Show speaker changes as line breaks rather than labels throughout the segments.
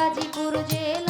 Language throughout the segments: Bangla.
গাজীপুর জেলাতে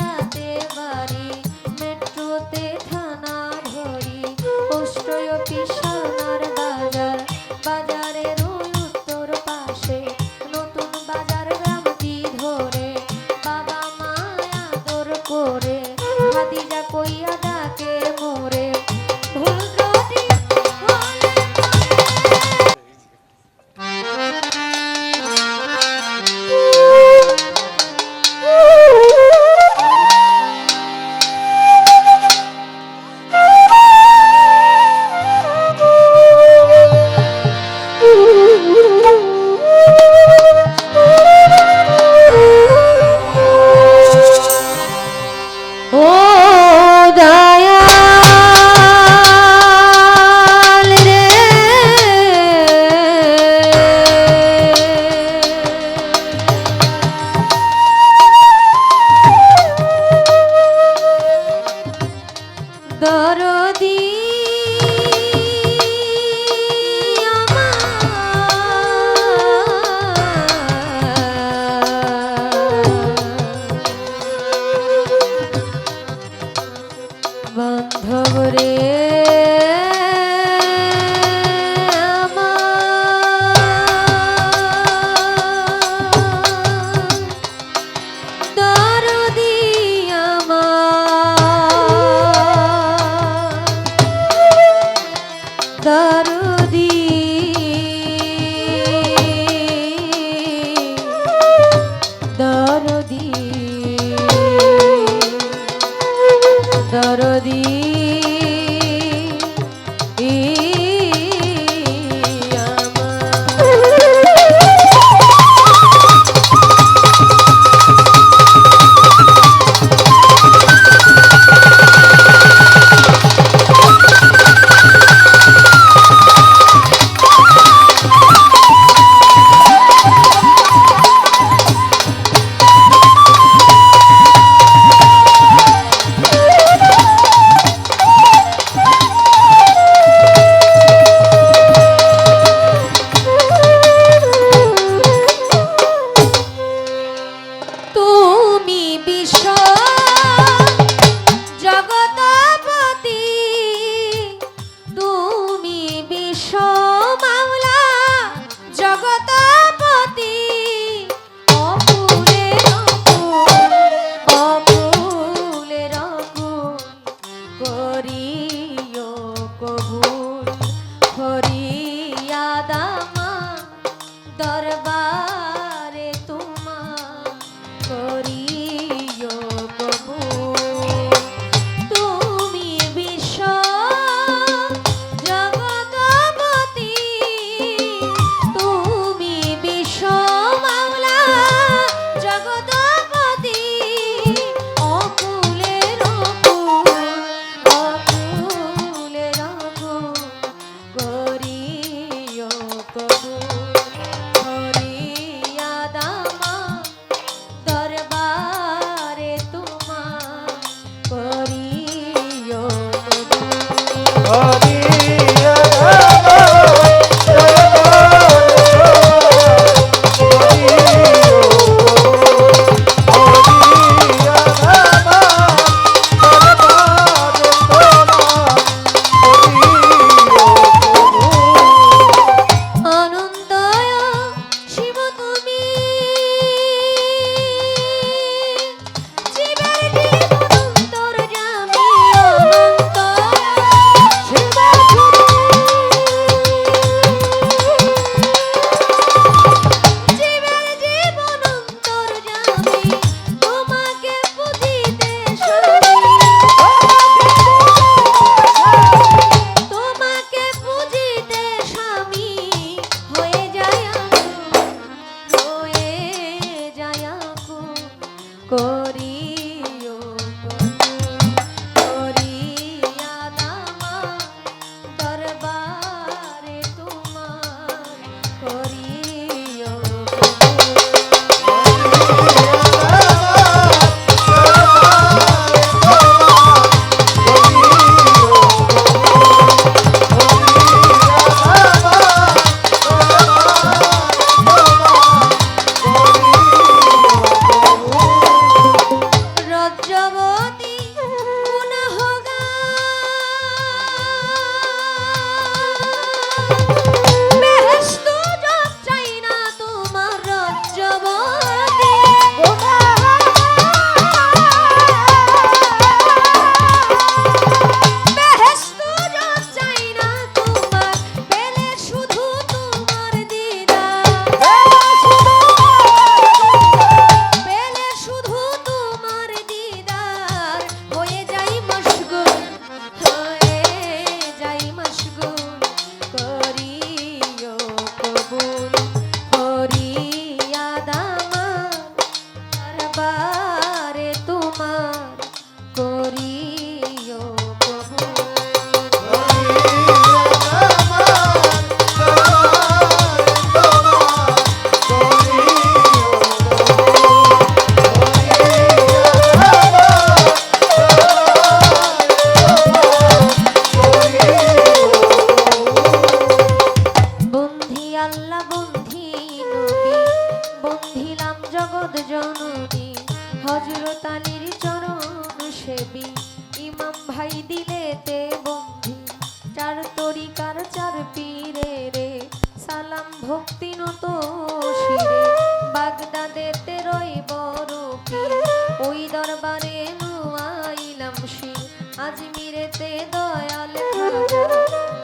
আজমিরেতে দয়াল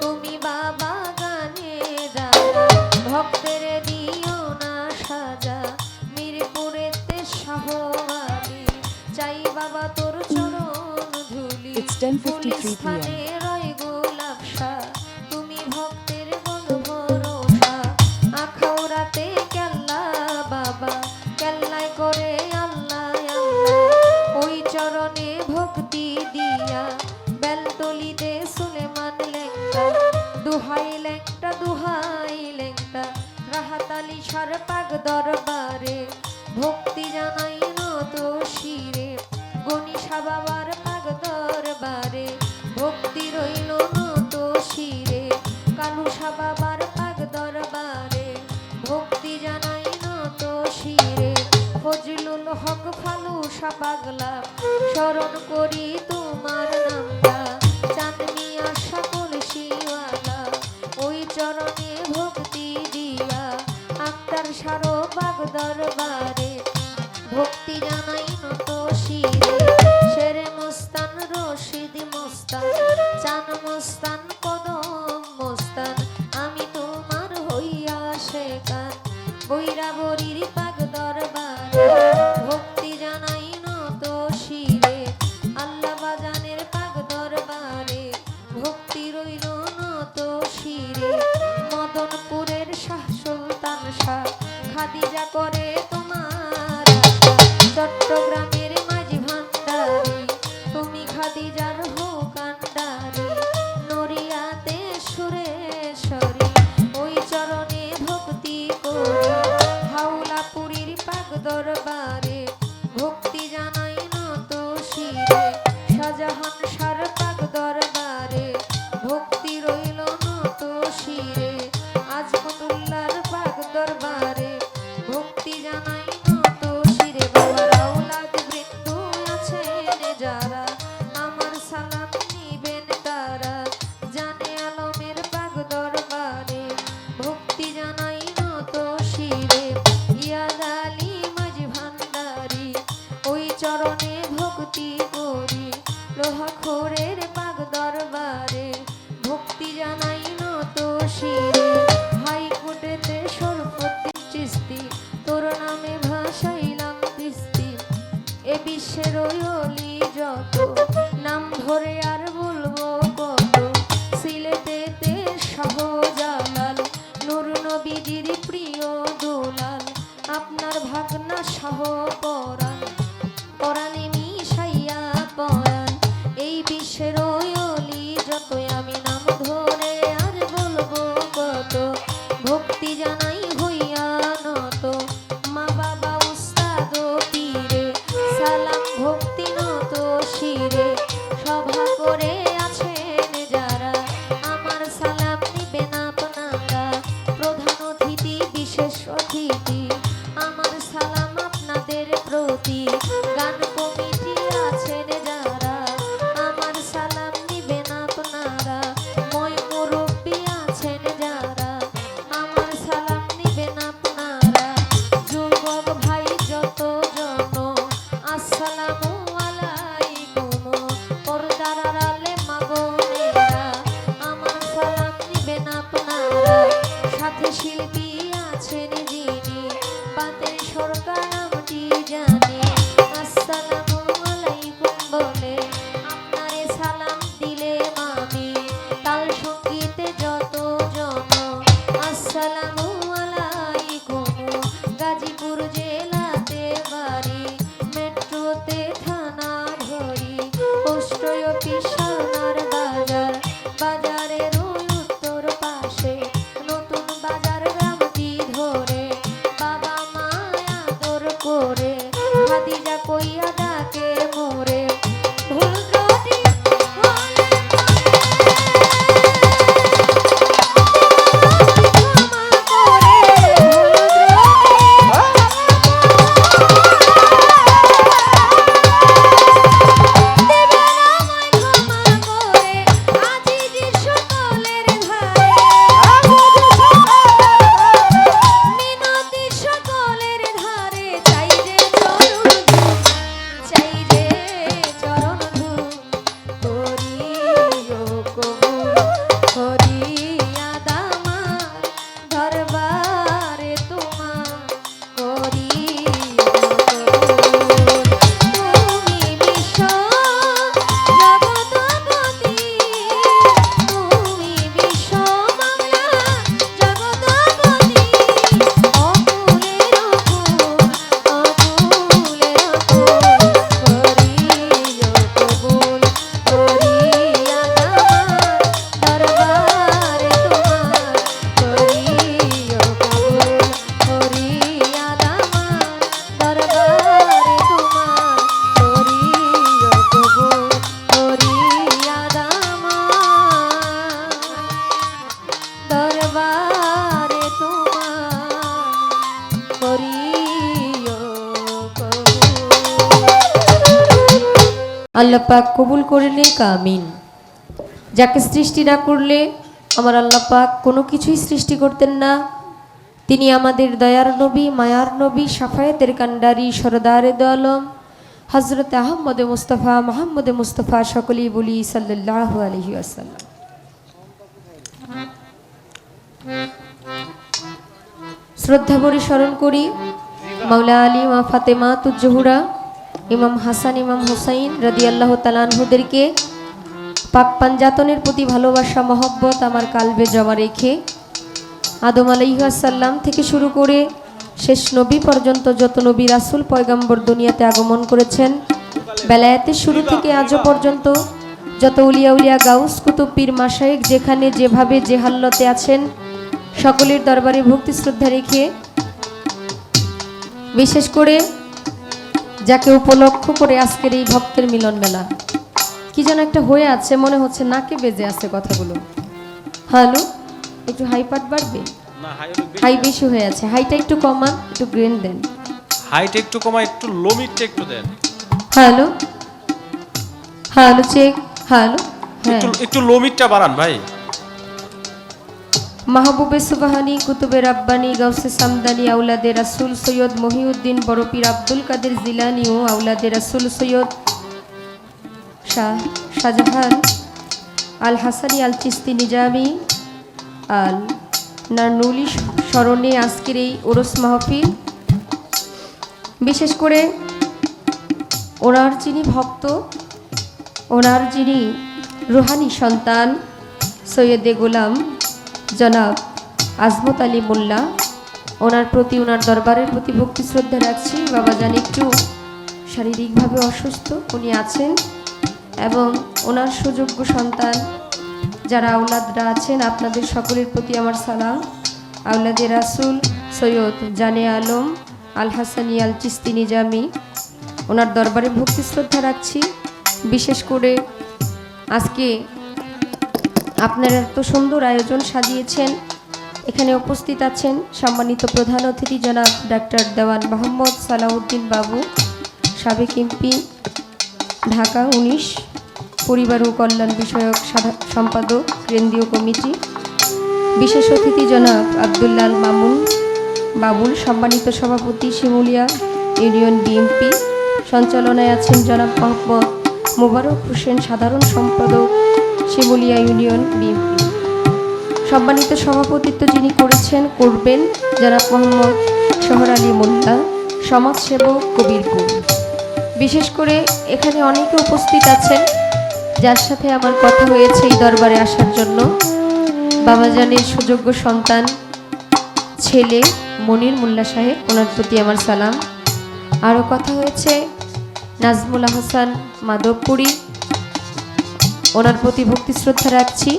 তুমি বাবা গানে রাজা ভক্তের দিও না সাজা মিরপুরেতে সহবালি চাই বাবা তোর চরণ ধুলি স্থানে হক খালু করি তোমার নামটা। চাঁদ মিয়া সকল শিওয়ালা ওই চরণে ভক্তি দিয়া। আক্তার সারো বাগ দরবারে ভক্তি জানাই দরবার আল্লাহ পাক কবুল করে নে কামিন যাকে সৃষ্টি না করলে আমার আল্লাহ পাক কোনো কিছুই সৃষ্টি করতেন না। তিনি আমাদের দয়ার নবী, মায়ার নবী, সাফায়েতের কান্ডারি সরদারে দলম হজরত আহম্মদে মুস্তফা মাহমুদে মুস্তফা সকলেই বলি সাল্লাহ আলহি আসাল্লাম শ্রদ্ধা ভরে স্মরণ করি মাওলা আলী মা ফাতেমা তুজ্জহুরা ইমাম হাসান, ইমাম হুসাইন রাদি আল্লাহ তালানহুদেরকে পাক পাঞ্জাতনের প্রতি ভালোবাসা, মহব্বত আমার কালবে জমা রেখে আদম আলাইহাসাল্লাম থেকে শুরু করে শেষ নবী পর্যন্ত যত নবী রাসুল পয়গাম্বর দুনিয়াতে আগমন করেছেন, বেলায়াতের শুরু থেকে আজও পর্যন্ত যত উলিয়া উলিয়া গাউস, কুতুব পীর মাসায়েক যেখানে যেভাবে যে হাল্লতে আছেন, সকলের দরবারে ভক্তি শ্রদ্ধা রেখে বিশেষ করে যাকে উপলক্ষ করে আজকের এই ভক্তের মিলন মেলা কি যেন একটা হয়ে আছে মনে হচ্ছে নাকে বেজে আছে কথাগুলো। হ্যালো একটু হাই পাট বাড়বে?
হাই বেশি।
হয়ে আছে। হাইটা একটু কমান একটু গ্রেন দেন।
হাইট একটু কমা একটু লো লোমিটটা একটু দেন।
হ্যালো হ্যালো চেক হ্যালো হ্যাঁ।
একটু একটু লোমিটটা বাড়ান ভাই।
মাহবুবে সুবাহানি, কুতুবে রাব্বানি, গাউসে সামদানি আউলাদে রাসুল সৈয়দ মহিউদ্দিন বড়পীর আব্দুল কাদের জিলানি ও আউলাদে রাসুল সৈয়দ শাহ শাহজাহান, আল হাসানি, আল চিস্তি নিজামি, আল নানুলি স্মরণে আজকের এই ওরস মাহফিল। বিশেষ করে ওনার যিনি ভক্ত, ওনার যিনি রুহানি সন্তান, সৈয়দে গোলাম জনাব আজমত আলী মোল্লা। ওনার প্রতি, ওনার দরবারের প্রতি ভক্তি, শ্রদ্ধা রাখছি। বাবা জান একটু শারীরিকভাবে অসুস্থ, উনি আছেন এবং ওনার সুযোগ্য সন্তান যারা আউলাদরা আছেন, আপনাদের সকলের প্রতি আমার সালাম। আউলাদে রাসুল সৈয়দ জানে আলম আল হাসানি আল চিস্তি নিজামি, ওনার দরবারে ভক্তি, শ্রদ্ধা রাখছি। বিশেষ করে আজকে আপনারা এত সুন্দর আয়োজন সাজিয়েছেন। এখানে উপস্থিত আছেন সম্মানিত প্রধান অতিথি জনাব ডাক্তার দেওয়ান মোহাম্মদ সালাউদ্দিন বাবু, সাবেক এমপি, ঢাকা উনিশ, পরিবার ও কল্যাণ বিষয়ক সম্পাদক, কেন্দ্রীয় কমিটি। বিশেষ অতিথি জনাব আবদুল্লাল মামুন বাবুল, সম্মানিত সভাপতি শিমুলিয়া ইউনিয়ন বিএমপি সঞ্চালনায় আছেন জনাব মোহাম্মদ মোবারক হোসেন, সাধারণ সম্পাদক শিমুলিয়া ইউনিয়ন বিএমপি সম্মানিত সভাপতিত্ব যিনি করেছেন করবেন জনাব মোহাম্মদ শহর আলী মোল্লা, সমাজসেবক কবিরপুর বিশেষ করে এখানে অনেকে উপস্থিত আছেন, যার সাথে আমার কথা হয়েছে এই দরবারে আসার জন্য। বাবাজানের সুযোগ্য সন্তান, ছেলে মনির মোল্লা সাহেব, ওনার প্রতি আমার সালাম। আরও কথা হয়েছে, নাজমুল হাসান মাধবপুরী ওনার প্রতি ভক্তি শ্রদ্ধা রাখছি।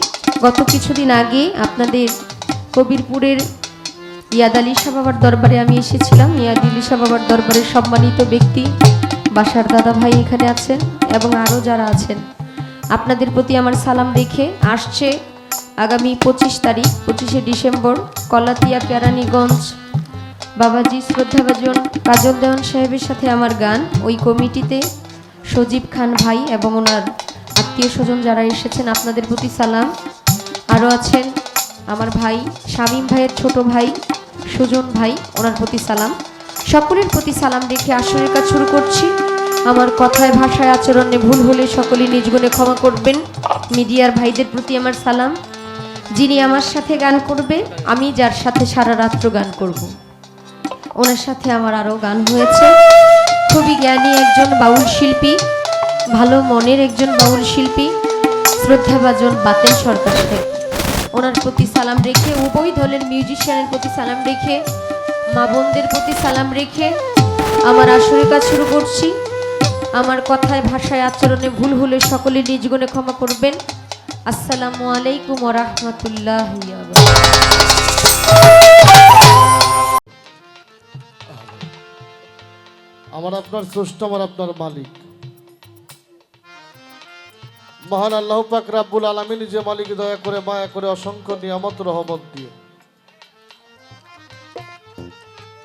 গত কিছুদিন আগে আপনাদের কবিরপুরের ইয়াদ আলী শাহ বাবার দরবারে আমি এসেছিলাম। ইয়াদ আলী শাহ বাবার দরবারের সম্মানিত ব্যক্তি বাসার দাদা ভাই এখানে আছেন এবং আরও যারা আছেন। আপনাদের প্রতি আমার সালাম রেখে আসছে আগামী পঁচিশ তারিখ, পঁচিশে ডিসেম্বর, কলাতিয়া কেরানীগঞ্জ বাবাজি, শ্রদ্ধাভাজন, কাজল দেওয়ান সাহেবের সাথে আমার গান। ওই কমিটিতে সজীব খান ভাই এবং ওনার আত্মীয় স্বজন যারা এসেছেন, আপনাদের প্রতি সালাম। আরও আছেন আমার ভাই, শামীম ভাইয়ের ছোট ভাই, সুজন ভাই, ওনার প্রতি সালাম। সকলের প্রতি সালাম রেখে আসরের কাজ শুরু করছি। আমার কথায়, ভাষায়, আচরণে ভুল হলে সকলে নিজ গুণে ক্ষমা করবেন। মিডিয়ার ভাইদের প্রতি আমার সালাম। যিনি আমার সাথে গান করবে, আমি যার সাথে সারা রাত্র গান করব। ওনার সাথে আমার আরও গান হয়েছে। খুবই জ্ঞানী একজন বাউল শিল্পী। ভালো মনের একজন বাউল শিল্পী, শ্রদ্ধাভাজন বাতেন সরকার সাহেব ওনার প্রতি সালাম রেখে, উভয় দলের মিউজিশিয়ানের প্রতি সালাম রেখে, মা বোনদের প্রতি সালাম রেখে আমার আসরের কাজ শুরু করছি। আমার কথায়, ভাষায়, আচরণে ভুল হলে সকলে নিজ গুণে ক্ষমা করবেন। আসসালামু আলাইকুম রহমতুল্লাহ
আমার আপনার স্রষ্টা, আমার আপনার মালিক। মহান আল্লাহ পাক রাব্বুল আলামিন যে মালিক, দয়া করে, মায়া করে, অসংখ্য নিয়ামত, রহমত দিয়ে।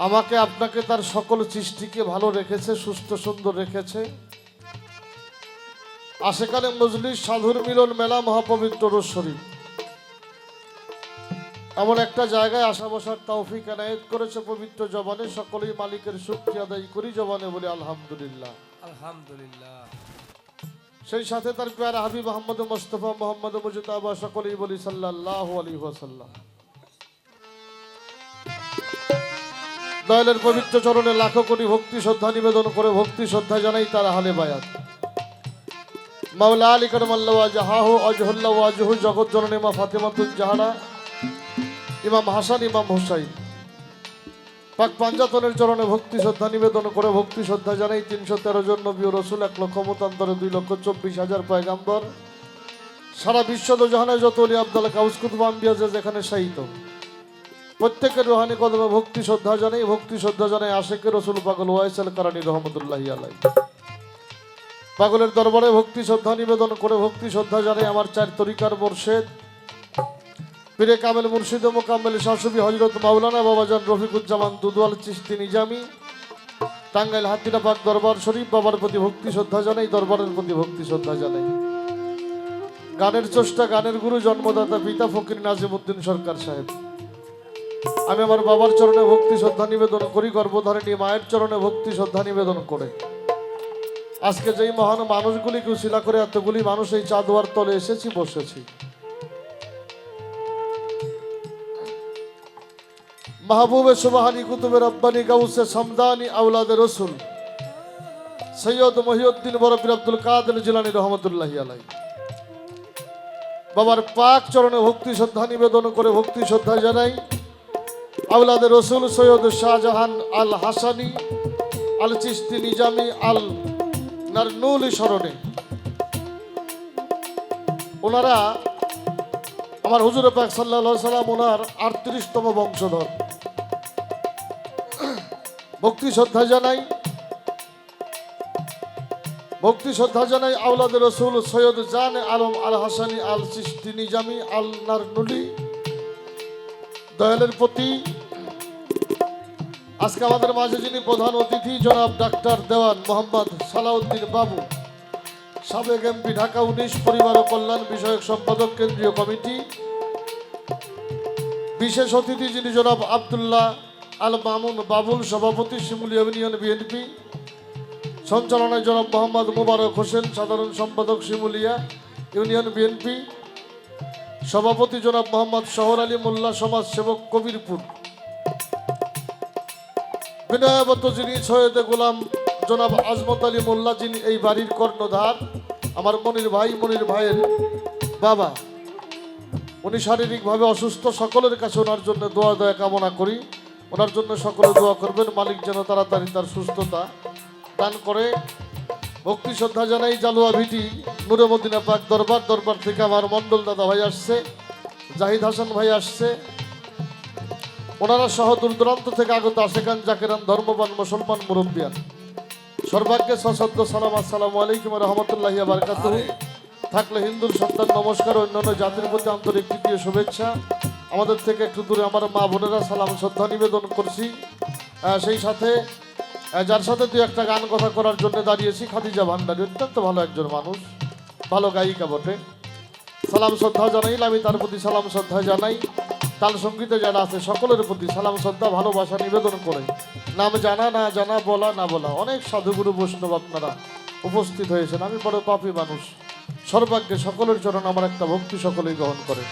আমাকে আপনাকে তার সকল সৃষ্টিকে ভালো রেখেছে, সুস্থ, সুন্দর রেখেছে। আশেকালে মজলিস, সাধুর মিলন মেলা, মহাপবিত্র শরীফ। এমন একটা জায়গায় আশা বসার তৌফিক এনায়েত করেছে পবিত্র জবানে, সকলেই মালিকের শুক্তি আদায় করি জবানে বলে আলহামদুলিল্লাহ।
আলহামদুলিল্লাহ।
সেই সাথে তার পেয়ারা হাবিব মোহাম্মদ মোস্তফা মোহাম্মদ, মুজতাবা সকলেই বলি সাল্লাহ আলী ওয়াসাল্লাম। দয়ালের পবিত্র চরণে লাখো কোটি ভক্তি শ্রদ্ধা নিবেদন করে ভক্তি শ্রদ্ধা জানাই তার হালে বায়াত। মাওলা আলী করমাল্লা জাহাহু অজহুল্লাহ ওয়াজহু জগৎ জননী মা ফাতেমাতুল জাহারা ইমাম হাসান, ইমাম হুসাইন। পাক পাঞ্জাতনের চরণে ভক্তি শ্রদ্ধা নিবেদন করে ভক্তি শ্রদ্ধা জানাই তিনশো তেরো জন নবী রসুল, এক লক্ষ মতান্তরে দুই লক্ষ চব্বিশ হাজার পয়গাম্বর। সারা বিশ্ব জাহানে যত অলি আব্দাল কাউস কুতুবান দিয়েছে যেখানে সাহিত্য প্রত্যেকের রোহানি কদমে ভক্তি শ্রদ্ধা জানাই, ভক্তি শ্রদ্ধা জানাই আশেকে রসুল পাগল ওয়াইসাল কারানি রহমতুল্লাহ আলাই পাগলের দরবারে ভক্তি শ্রদ্ধা নিবেদন করে ভক্তি শ্রদ্ধা জানাই আমার চার তরিকার মোর্শেদ। পীরে কামেল মুর্শিদ মোকাম্মেল শাসবি হজরত মাওলানা বাবাজান রফিকুজ্জামান দুদওয়াল চিস্তি নিজামি। টাঙ্গাইল হাতিরাপাক দরবার শরীফ বাবার প্রতি ভক্তি শ্রদ্ধা জানাই, দরবারের প্রতি ভক্তি শ্রদ্ধা জানাই। গানের চষ্টা, গানের গুরু, জন্মদাতা পিতা ফকির নাজিমুদ্দিন সরকার সাহেব। আমি আমার বাবার চরণে ভক্তি শ্রদ্ধা নিবেদন করি, গর্ভধারিণী মায়ের চরণে ভক্তি শ্রদ্ধা নিবেদন করে। আজকে যেই মহান মানুষগুলিকে উশিলা করে এতগুলি মানুষ এই চাঁদোয়ার তলে এসেছি, বসেছি। মাহবুবে সুবাহানি কুতুবে রব্বানি গাউসে সমদানি আউলাদে রসুল। সৈয়দ মহিউদ্দিন বরফির আব্দুল কাদের জিলানি রহমতুল্লাহ আলাই বাবার পাক চরণে ভক্তি শ্রদ্ধা নিবেদন করে ভক্তি শ্রদ্ধা জানাই আউলাদে রসুল সৈয়দ শাহজাহান আল হাসানি আল চিস্তি নিজামি আল নারনুল স্মরণে ওনারা আমার হুজুর পাক সাল্লাহ সাল্লাম ওনার আটত্রিশতম বংশধর। ভক্তি শ্রদ্ধা জানাই। ভক্তি শ্রদ্ধা জানাই আউলাদ রসুল সৈয়দ জান আলম আল হাসানি আল চিস্তি নিজামি আল নারনুলি দয়ালের প্রতি। আজকে আমাদের মাঝে যিনি প্রধান অতিথি, জনাব ডাক্তার দেওয়ান মোহাম্মদ সালাউদ্দিন বাবু, সাবেক এমপি ঢাকা উনিশ, পরিবার ও কল্যাণ বিষয়ক সম্পাদক, কেন্দ্রীয় কমিটি। বিশেষ অতিথি যিনি জনাব আবদুল্লাহ আল মামুন বাবুল, সভাপতি, শিমুলি ইউনিয়ন বিএনপি। সঞ্চালনায় জনাব মোহাম্মদ মুবারক হোসেন, সাধারণ সম্পাদক শিমুলিয়া, ইউনিয়ন বিএনপি। সভাপতি জনাব মোহাম্মদ শহর আলী মোল্লা সমাজ সেবক কবিরপুর। বিনয়াবত যিনি সৈয়দে গোলাম জনাব আজমত আলী মোল্লা, যিনি এই বাড়ির কর্ণধার, আমার মনির ভাই, মনির ভাইয়ের বাবা। উনি শারীরিকভাবে অসুস্থ, সকলের কাছে ওনার জন্য দোয়া দয়া কামনা করি। ওনার জন্য সকলে দোয়া করবেন। মালিক যেন তাড়াতাড়ি তার সুস্থতা দান করে। ভক্তি শ্রদ্ধা জানাই জালুয়া ভিটি, নুরে মদিনা পাক দরবার দরবার থেকে আমার মন্ডল দাদা ভাই আসছে, জাহিদ হাসান ভাই আসছে। ওনারা সহ দূর দূরান্ত থেকে আগত আশেখান জাকেরান, ধর্মবান, মুসলমান, মুরব্বিয়ান। সর্বাগ্যে সশব্দ সালাম, আসসালামু আলাইকুম, রহমতুল্লাহ বারকাত থাকলে হিন্দুর সন্তান নমস্কার, অন্যান্য জাতির প্রতি আন্তরিক শুভেচ্ছা। আমাদের থেকে একটু দূরে আমার মা বোনেরা সালাম, শ্রদ্ধা নিবেদন করছি। সেই সাথে যার সাথে দু একটা গান কথা করার জন্য দাঁড়িয়েছি, খাদিজা ভান্ডারী, অত্যন্ত ভালো একজন মানুষ, ভালো গায়িকা বটে। সালাম, শ্রদ্ধা জানাই আমি তার প্রতি সালাম, শ্রদ্ধা জানাই। তাল সঙ্গীতে যারা আছে, সকলের প্রতি সালাম, শ্রদ্ধা, ভালোবাসা নিবেদন করে। নাম জানা, না জানা, বলা, না বলা। অনেক সাধুগুরু, বৈষ্ণব আপনারা উপস্থিত হয়েছেন। আমি বড় পাপী মানুষ। সর্বাগ্যে সকলের চরণ আমার একটা ভক্তি সকলেই গ্রহণ করে।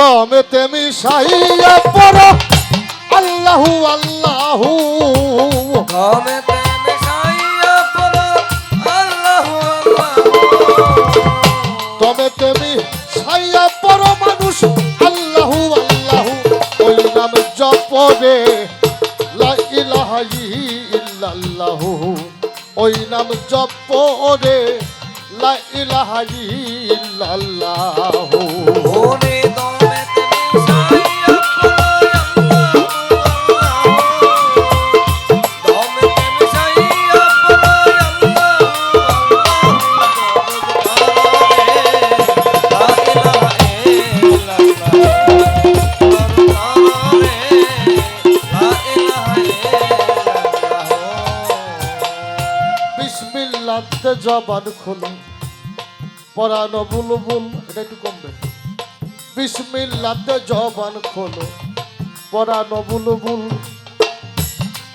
দমে তেমি সাইয়া পড়ো। আল্লাহু আল্লাহু।
ধমে তেমে সাইয়া পড়ো। আল্লাহু আল্লাহু।
তবে তেমি সাইয়া পড়ো মানুষ। আল্লাহু আল্লাহু। ওই নাম জপরে লা ইলাহা ইল্লাল্লাহু। ওই নাম জপরে লা ইলাহা ইল্লাল্লাহু। জবান খুলে। পরানো বুলবুল, এটা একটু কমবে। বিসমিল্লাতে জবান খোলো। পরানো বুলবুল।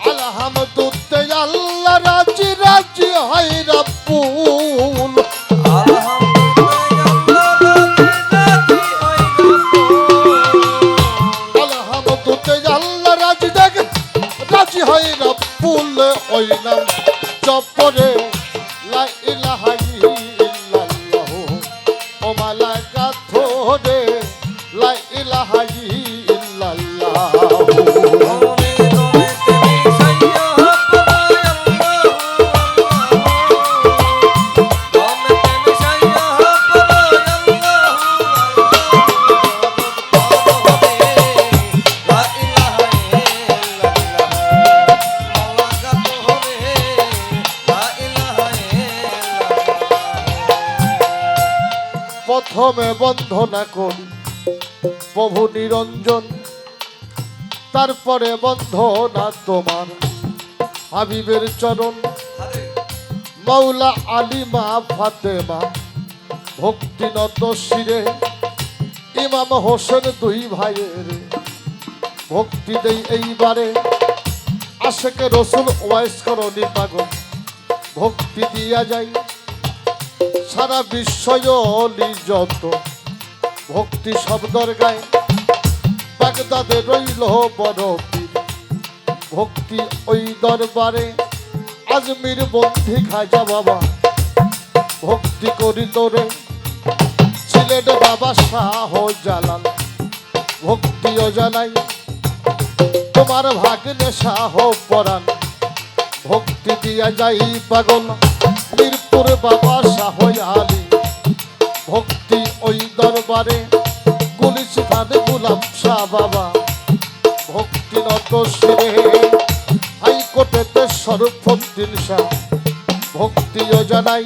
আলহামদুতে আল্লাহ রাজি রাজি হয় রাব্বুল। হয় ওইলাম চপরে লা ইলাহা ইল্লাল্লাহ। প্রথমে বন্ধনা করি। প্রভু নিরঞ্জন, তারপরে বন্ধনা তোমার, হাবিবের চরণ মৌলা আলিমা ফাতেমা ভক্তিনত শিরে, ইমাম হোসেন দুই ভাইয়ের ভক্তি দেই এইবারে। আশেকে রসুল ওয়াইস করণি পাগল, ভক্তি দিয়া যাই, সারা বিশ্বয়লি যত। ভক্তি শব্দর গায় বাগদাদে রইল বড় ভক্তি ওই দরবারে। আজমির বন্ধি খাজা বাবা। ভক্তি করি তোরে। সিলেট বাবা শাহ জালাল। ভক্তিও জানাই তোমার ভাগ্নে শাহ পরাণ। ভক্তি দিয়া যাই পাগল। মিরপুর বাবা শাহ আলী। ভক্তি ওই দরবারে গুলিস্তান গুলাম শাহ বাবা। ভক্তি নত শিরে, হাইকোর্টেতে সরফুদ্দিন শাহ ভক্তিও জানাই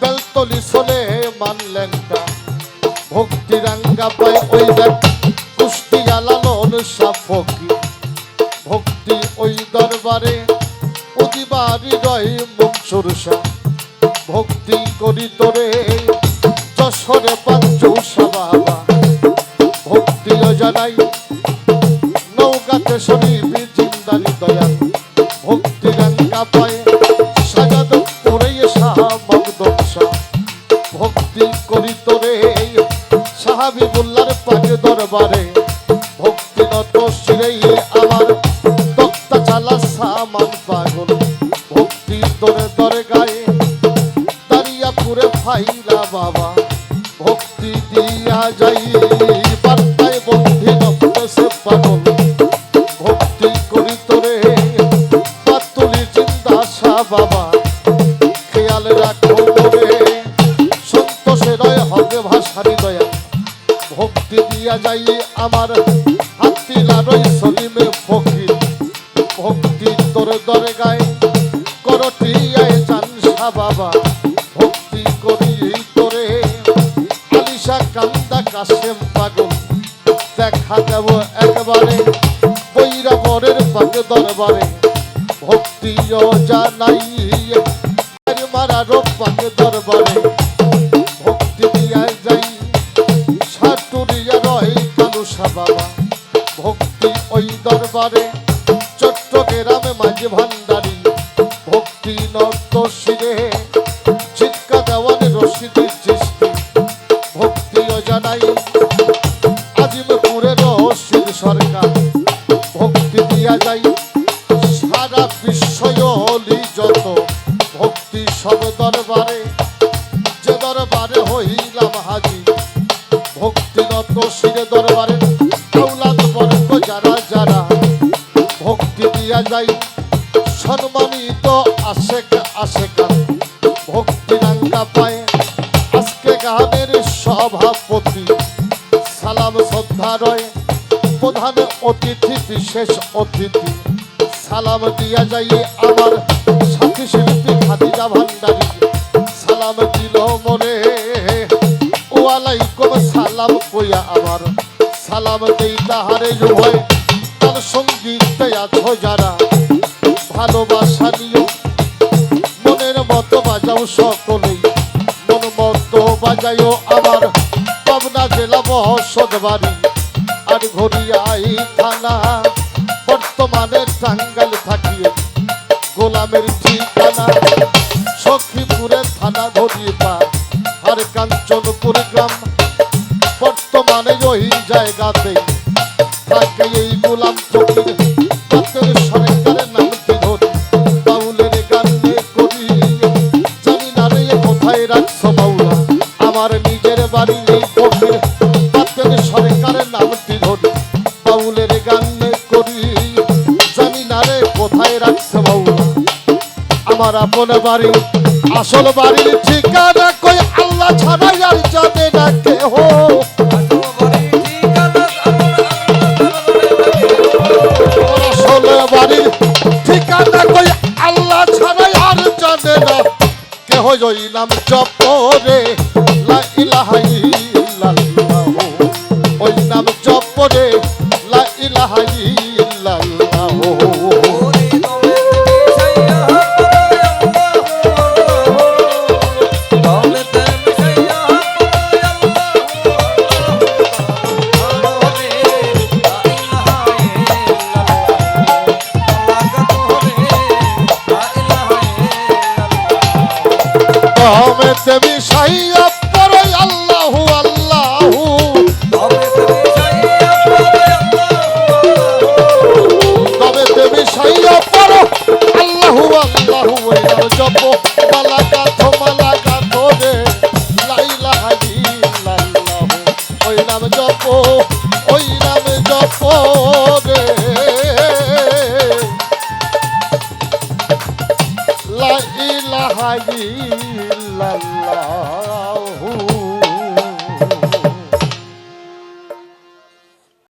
বেলতলি সোলে মানলেন তা। ভক্তি রাঙ্গা পায় ওই দেখ কুষ্টি আলালন শাহ ফকির ভক্তি ওই দরবারে অতিবারি রয় মনসুর শাহ ভক্তি করি তোরে। যশোরে পাঞ্চৌষা বাবা। দরবারে ভক্তিও জানাই। ভক্তিনত শিরে দরবারে বর্গ যারা যারা? ভক্তি দিয়া যাই, সম্মানিত আশেকা ভক্তি রাঙ্গা পায় আজকে গানের সভাপতি। সালাম, শ্রদ্ধা রয় প্রধান অতিথি, বিশেষ অতিথি। সালাম দিয়া যাই আমার সাথী শিল্পী সালাম দেই তাহারে উভয় তার সঙ্গীতে আছো যারা। ভালোবাসা নিও। মনের যাও সকলেই। মন মতো বাজাইও আমার। পাবনা জেলা বহসদ বাড়ি। আর ঘড়িয়াই থানা। বর্তমানে টাঙ্গাল থাকিয়ে গোলামের ঠিকানা। সখীপুরের থানা ধরিয়ে পা। আর কাঞ্চনপুর গ্রাম। জায়গাতে থাকে এই গোলাম ফকির হাতের সরকারের নামটি ধরি। বাউলের গানে করি জানি না রে কোথায় রাখছো বাউলা। আমার নিজের বাড়ি এই ফকির হাতের সরকারের নামটি ধরি। বাউলের গানে করি জানি না রে কোথায় রাখছো বাউলা। আমার আপন বাড়ি, আসল বাড়ির ঠিকানা কই? আল্লাহ ছাড়া আর জানে না কেহ। ওই নাম জপরে